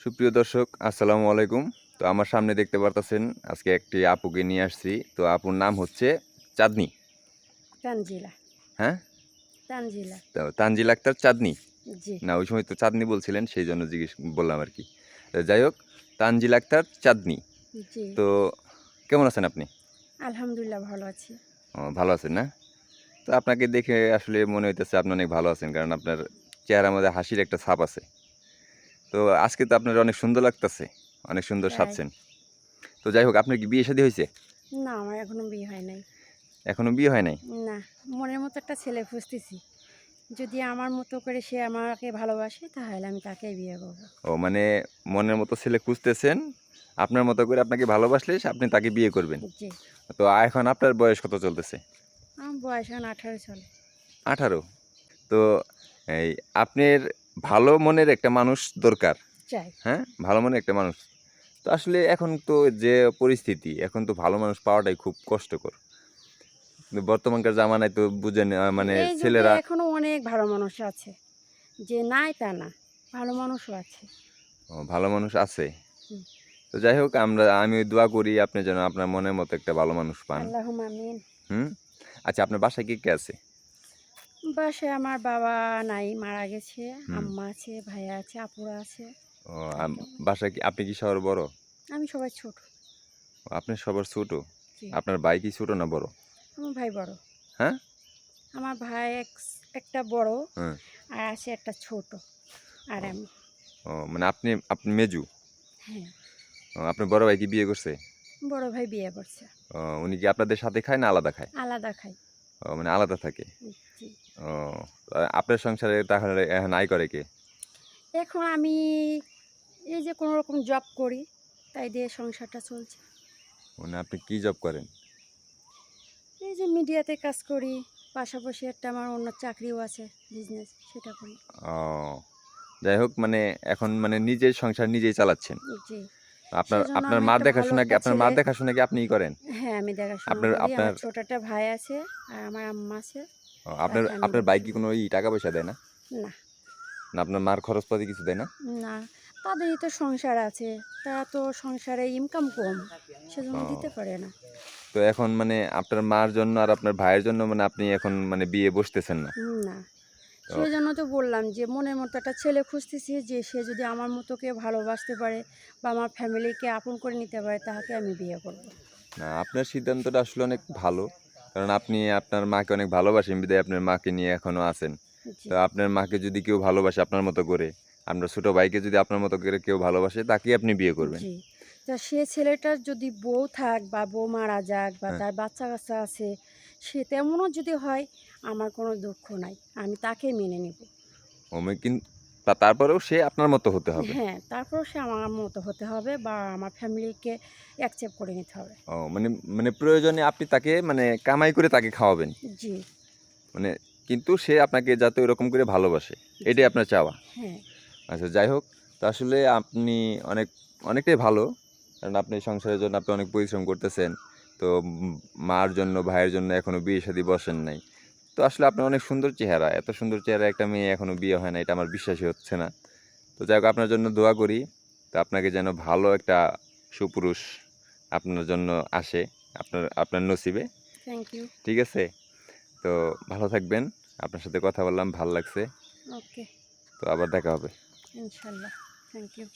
সুপ্রিয় দর্শক আসসালামু আলাইকুম। তো আমার সামনে দেখতে পারতেছেন আজকে একটি আপুকে নিয়ে আসছি। তো আপুর নাম হচ্ছে চাঁদনি। তানজিলা। হ্যাঁ? তানজিলা। তো তানজিল আক্তার চাঁদনি? না ওই সময় তো চাঁদনি বলছিলেন সেই জন্য জিজ্ঞেস বললাম আর কি। তো যাই হোক তানজিল আক্তার চাঁদনি। তো কেমন আছেন আপনি? আলহামদুলিল্লাহ ভালো আছি। ও, ভালো আছেন না? তো আপনাকে দেখে আসলে মনে হইতেছে আপনি অনেক ভালো আছেন কারণ আপনার চেহারার মধ্যে হাসির একটা ছাপ আছে। তো আজকে তো আপনার অনেক সুন্দর লাগতেছে অনেক সুন্দর তাই। সাজছেন। তো যাই হোক আপনার কি বিয়ে শাদী হয়েছে না আমার এখনও বিয়ে হয় নাই। এখনও বিয়ে হয় নাই? না মনের মতো একটা ছেলে খুঁজতেছি। যদি আমার মতো করে সে আমাকে ভালোবাসে তাহলে আমি তাকে বিয়ে করব। ও মানে মনের মতো ছেলে খুঁজতেছেন আপনার মতো করে আপনাকে ভালোবাসলে আপনি তাকে বিয়ে করবেন। জি। তো এখন আপনার বয়স কত চলতেছে? আমার বয়স এখন আঠারো চলে। আঠারো। তো এই আপনার ভালো মনের একটা মানুষ দরকার। হ্যাঁ? ভালো মনের একটা মানুষ। তো আসলে এখন তো যে পরিস্থিতি এখন তো ভালো মানুষ পাওয়াটাই খুব কষ্টকর। বর্তমানকার জামানায় তো বুঝে মানে ছেলেরা এখনও অনেক ভালো মানুষ আছে। যে নাই তা না ভালো মানুষও আছে। ও, ভালো মানুষ আছে। তো যাই হোক আমরা আমি দোয়া করি আপনি যেন আপনার মনের মতো একটা ভালো মানুষ পান। হুম? আচ্ছা আপনার বাসায় কে কে আছে? বাসায় আমার বাবা নাই মারা গেছে আম্মা আছে ভাইয়া আছে আপুরা আছে। ও বাসায় কি আপনি কি সবার বড়? আমি সবাই ছোট। আপনি সবার ছোট? আপনার ভাই কি ছোট না বড়? আমার ভাই বড়। হ্যাঁ? আমার ভাই এক- একটা বড় হ্যাঁ। আর আছে একটা ছোট আর আমি। ও মানে আপনি আপনি মেজু? হ্যাঁ। আপনার বড় ভাই কি বিয়ে করছে? বড় ভাই বিয়ে করছে। ও, উনি কি আপনাদের সাথে খায় না আলাদা খায়? আলাদা ও মানে আলাদা থাকে? ও আপনার সংসারে তাহলে এখন আয় করে কে? এখন আমি এই যে কোনো রকম জব করি তাই দিয়ে সংসারটা চলছে। মানে আপনি কি জব করেন? এই যে মিডিয়াতে কাজ করি পাশাপাশি একটা আমার অন্য চাকরিও আছে বিজনেস সেটা করি। ও যাই হোক মানে এখন মানে নিজের সংসার নিজেই চালাচ্ছেন। জি। আপনার আপনার একটা দেখাশোনা কি আপনার ছেলে- দেখাশোনা কি আপনিই করেন? হ্যাঁ আমি দেখাশোনা আপনার- আপনার- ছোট একটা ভাই আছে আর আমার আম্মা আছে। আপনার আপনার বাইক কি কোনো ই টাকা পয়সা দেয় না? না। না আপনার মার খরচপাতি কিছু দেয় না? না তাদেরই তো সংসার আছে তারা তো সংসারে ইনকাম কম সেজন্য দিতে পারে না। তো এখন মানে আপনার মার জন্য আর আপনার ভাইয়ের জন্য মানে আপনি এখন মানে বিয়ে বসতেছেন না? না। সেই জন্য তো বললাম যে মনের মতো একটা ছেলে খুঁজতেছি যে সে যদি আমার মতো কেউ ভালোবাসতে পারে বা আমার ফ্যামিলিকে আপন করে নিতে পারে তাকে আমি বিয়ে করব। না আপনার সিদ্ধান্তটা আসলে অনেক ভালো। কারণ আপনি আপনার মাকে অনেক ভালোবাসেন বিদায় আপনার মাকে নিয়ে এখনও আছেন। তো আপনার মাকে যদি কেউ ভালোবাসে আপনার মতো করে আপনার ছোট ভাইকে যদি আপনার মতো করে কেউ ভালোবাসে তাকে আপনি বিয়ে করবেন। তা সে ছেলেটার যদি বউ থাক বা বউ মারা যাক বা হ্যাঁ। তার বাচ্চা কাচ্চা আছে সে তেমনও যদি হয় আমার কোনো দুঃখ নাই আমি তাকে মেনে নেব। ওমে কিন্তু তারপরেও সে আপনার মতো হতে হবে। হ্যাঁ তারপরেও সে আমার মতো হতে হবে বা আমার ফ্যামিলিকে অ্যাকসেপ্ট করে নিতে হবে। ও মানে মানে প্রয়োজনে আপনি তাকে মানে কামাই করে তাকে খাওয়াবেন। জি। মানে কিন্তু সে আপনাকে যাতে ওরকম করে ভালোবাসে এটাই আপনার চাওয়া। হ্যাঁ। আচ্ছা যাই হোক তো আসলে আপনি অনেক অনেকটাই ভালো কারণ আপনি সংসারের জন্য আপনি অনেক পরিশ্রম করতেছেন। তো মার জন্য ভাইয়ের জন্য এখনও বিয়ে শাদী বসেন নাই। তো আসলে আপনার অনেক সুন্দর চেহারা এত সুন্দর চেহারা একটা মেয়ে এখনও বিয়ে হয় না এটা আমার বিশ্বাসই হচ্ছে না। তো যাই হোক আপনার জন্য দোয়া করি তো আপনাকে যেন ভালো একটা সুপুরুষ আপনার জন্য আসে আপনার আপনার নসিবে। থ্যাংক ইউ ঠিক আছে? তো ভালো থাকবেন আপনার সাথে কথা বললাম ভালো লাগছে। ওকে তো আবার দেখা হবে। ইনশাল্লাহ। Thank you